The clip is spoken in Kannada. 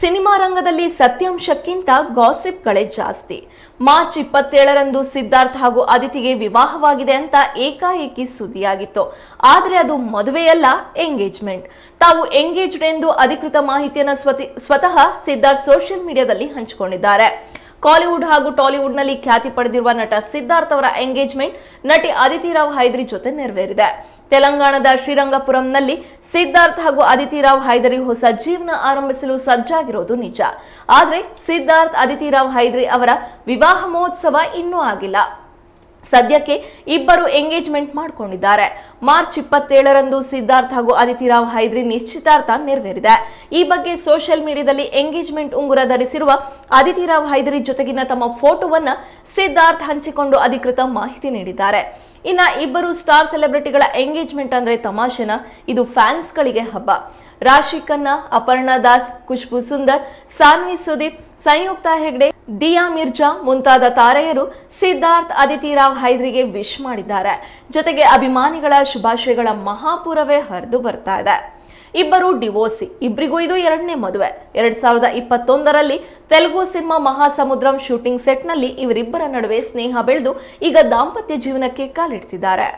ಸಿನಿಮಾ ರಂಗದಲ್ಲಿ ಸತ್ಯಾಂಶಕ್ಕಿಂತ ಗಾಸಿಪ್ಗಳೇ ಜಾಸ್ತಿ. ಮಾರ್ಚ್ ಇಪ್ಪತ್ತೇಳರಂದು ಸಿದ್ಧಾರ್ಥ್ ಹಾಗೂ ಅದಿತಿಗೆ ವಿವಾಹವಾಗಿದೆ ಅಂತ ಏಕಾಏಕಿ ಸುದ್ದಿಯಾಗಿತ್ತು. ಆದರೆ ಅದು ಮದುವೆಯಲ್ಲ, ಎಂಗೇಜ್ಮೆಂಟ್. ತಾವು ಎಂಗೇಜ್ಡ್ ಎಂದು ಅಧಿಕೃತ ಮಾಹಿತಿಯನ್ನು ಸ್ವತಿ- ಸಿದ್ಧಾರ್ಥ್ ಸೋಷಿಯಲ್ ಮೀಡಿಯಾದಲ್ಲಿ ಹಂಚಿಕೊಂಡಿದ್ದಾರೆ. ಕಾಲಿವುಡ್ ಹಾಗೂ ಟಾಲಿವುಡ್ನಲ್ಲಿ ಖ್ಯಾತಿ ಪಡೆದಿರುವ ನಟ ಸಿದ್ಧಾರ್ಥ್ ಅವರ ಎಂಗೇಜ್ಮೆಂಟ್ ನಟಿ ಅದಿತಿ ರಾವ್ ಹೈದರಿ ಜೊತೆ ನೆರವೇರಿದೆ. ತೆಲಂಗಾಣದ ಶ್ರೀರಂಗಪುರಂನಲ್ಲಿ ಸಿದ್ಧಾರ್ಥ್ ಹಾಗೂ ಅದಿತಿ ರಾವ್ ಹೈದರಿ ಹೊಸ ಜೀವನ ಆರಂಭಿಸಲು ಸಜ್ಜಾಗಿರೋದು ನಿಜ. ಆದರೆ ಸಿದ್ಧಾರ್ಥ್ ಅದಿತಿ ರಾವ್ ಹೈದರಿ ಅವರ ವಿವಾಹ ಮಹೋತ್ಸವ ಇನ್ನೂ ಆಗಿಲ್ಲ. ಸದ್ಯಕ್ಕೆ ಇಬ್ಬರು ಎಂಗೇಜ್ಮೆಂಟ್ ಮಾಡಿಕೊಂಡಿದ್ದಾರೆ. ಮಾರ್ಚ್ ಇಪ್ಪತ್ತೇಳರಂದು ಸಿದ್ಧಾರ್ಥ್ ಹಾಗೂ ಅದಿತಿ ರಾವ್ ಹೈದ್ರಿ ನಿಶ್ಚಿತಾರ್ಥ ನೆರವೇರಿದೆ. ಈ ಬಗ್ಗೆ ಸೋಷಿಯಲ್ ಮೀಡಿಯಾದಲ್ಲಿ ಎಂಗೇಜ್ಮೆಂಟ್ ಉಂಗುರ ಧರಿಸಿರುವ ಅದಿತಿ ರಾವ್ ಹೈದರಿ ಜೊತೆಗಿನ ತಮ್ಮ ಫೋಟೋವನ್ನ ಸಿದ್ಧಾರ್ಥ್ ಹಂಚಿಕೊಂಡು ಅಧಿಕೃತ ಮಾಹಿತಿ ನೀಡಿದ್ದಾರೆ. ಇನ್ನ ಇಬ್ಬರು ಸ್ಟಾರ್ ಸೆಲೆಬ್ರಿಟಿಗಳ ಎಂಗೇಜ್ಮೆಂಟ್ ಅಂದ್ರೆ ತಮಾಷೆನ? ಇದು ಫ್ಯಾನ್ಸ್ಗಳಿಗೆ ಹಬ್ಬ. ರಾಶಿ ಖನ್ನಾ, ಅಪರ್ಣಾ ದಾಸ್, ಖುಷ್ಬು ಸುಂದರ್, ಸಾನ್ವಿ ಸುದೀಪ್, ಸಂಯುಕ್ತ ಹೆಗ್ಡೆ ದಿಯಾ ಮಿರ್ಜಾ ಮುಂತಾದ ತಾರೆಯರು ಸಿದ್ಧಾರ್ಥ್ ಅದಿತಿ ರಾವ್ ಹೈದ್ರಿಗೆ ವಿಶ್ ಮಾಡಿದ್ದಾರೆ. ಜೊತೆಗೆ ಅಭಿಮಾನಿಗಳ ಶುಭಾಶಯಗಳ ಮಹಾಪುರವೇ ಹರಿದು ಬರ್ತಾ ಇದೆ. ಇಬ್ಬರು ಡಿವೋರ್ಸಿ ಇಬ್ಬರಿಗೂ ಇದು ಎರಡನೇ ಮದುವೆ. ಎರಡ್ ಸಾವಿರದ ಇಪ್ಪತ್ತೊಂದರಲ್ಲಿ ತೆಲುಗು ಸಿನಿಮಾ ಮಹಾಸಮುದ್ರಂ ಶೂಟಿಂಗ್ ಸೆಟ್ನಲ್ಲಿ ಇವರಿಬ್ಬರ ನಡುವೆ ಸ್ನೇಹ ಬೆಳೆದು ಈಗ ದಾಂಪತ್ಯ ಜೀವನಕ್ಕೆ ಕಾಲಿಡ್ತಿದ್ದಾರೆ.